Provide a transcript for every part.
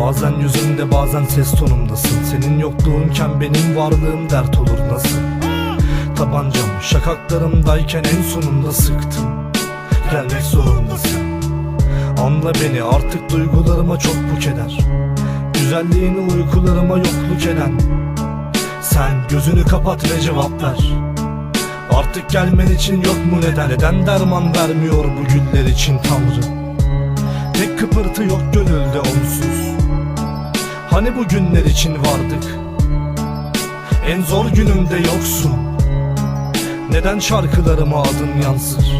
Bazen yüzümde bazen ses tonumdasın. Senin yokluğunken benim varlığım dert olur nasıl? Tabancam şakaklarımdayken en sonunda sıktım. Gelmek zorundasın. Anla beni artık duygularıma çok bu keder Güzelliğini uykularıma yokluk eden. Sen gözünü kapat ve cevap ver. Artık gelmen için yok mu neden? Neden derman vermiyor bu güller için Tanrı? Tek kıpırtı yok gönülde onsuz Hani bu günler için vardık? En zor günümde yoksun. Neden şarkılarıma adın yansır?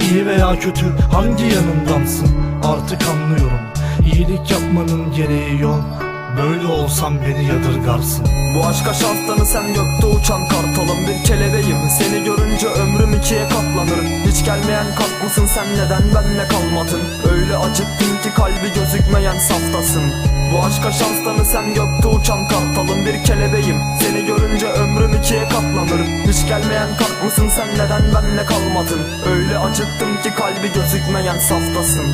İyi veya kötü hangi yanımdansın? Artık anlıyorum. İyilik yapmanın gereği yok. Böyle olsam beni yadırgarsın. Bu aşka şanslanı sen gökte uçan kartalım bir kelebeğim Seni görünce ömrüm ikiye katlanır. Hiç gelmeyen mısın sen? Neden benle kalmadın? Öyle acıttın ki kalbi gözükmeyen saftasın Bu aşka şanslanı sen gökte uçan kartalım bir kelebeğim. Seni görünce ömrüm ikiye katlanır. Hiç gelmeyen kart mısın sen? Neden benle kalmadın? Öyle acıttın ki kalbi gözükmeyen saftasın.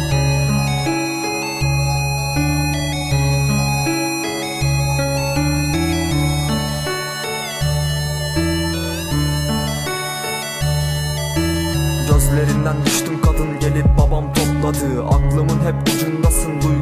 Gözlerinden düştüm kadın gelip babam topladı. Aklımın hep ucundasın duygularımı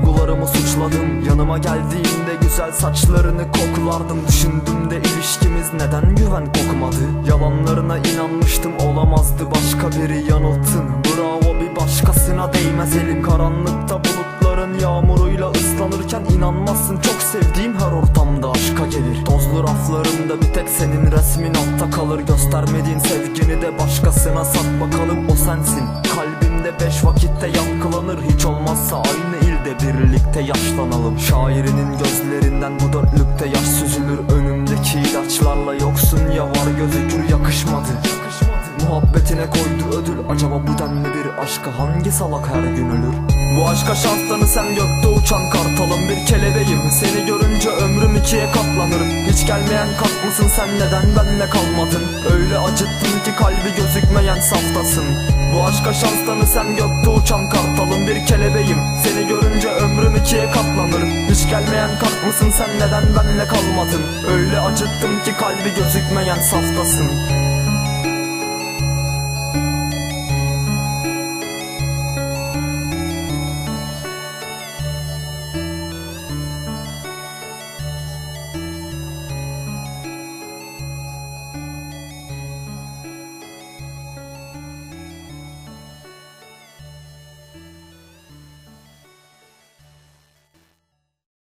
suçladım Yanıma geldiğinde güzel saçlarını koklardım. Düşündüm de ilişkimiz neden güven kokmadı? Yalanlarına inanmıştım olamazdı başka biri yanılttın Bravo bir başkasına değmez elim. Karanlıkta bulutların yağmuruyla ıslanırken inanmazsın. Çok sevdiğim her ortamda aşka gelir. Tozlu raflarımda bir tek senin resmin altta kalır. Göstermediğin sevgini de başkasına sat. Bakalım o sensin. Kalbimde beş vakitte yankılanır yaşlanalım. Şairinin gözlerinden bu dörtlükte yaş süzülür. Önümdeki ilaçlarla yoksun ya var gözükür yakışmadı. Muhabbetine koydu ödül. Acaba bu denli bir aşka hangi salak her gün ölür? Bu aşka şanslanı sen gökte uçan kartalım bir kelebeğim Seni görünce ömrüm ikiye katlanır. Hiç gelmeyen kat sen neden benle kalmadın? Öyle acıttın ki kalbi gözükmeyen saftasın. Bu aşka şanslanı sen gökte uçan kartalım bir kelebeğim Seni görünce ikiye katlanır Hiç gelmeyen kat mısın sen neden benle kalmadın? Öyle acıttın ki kalbi gözükmeyen saftasın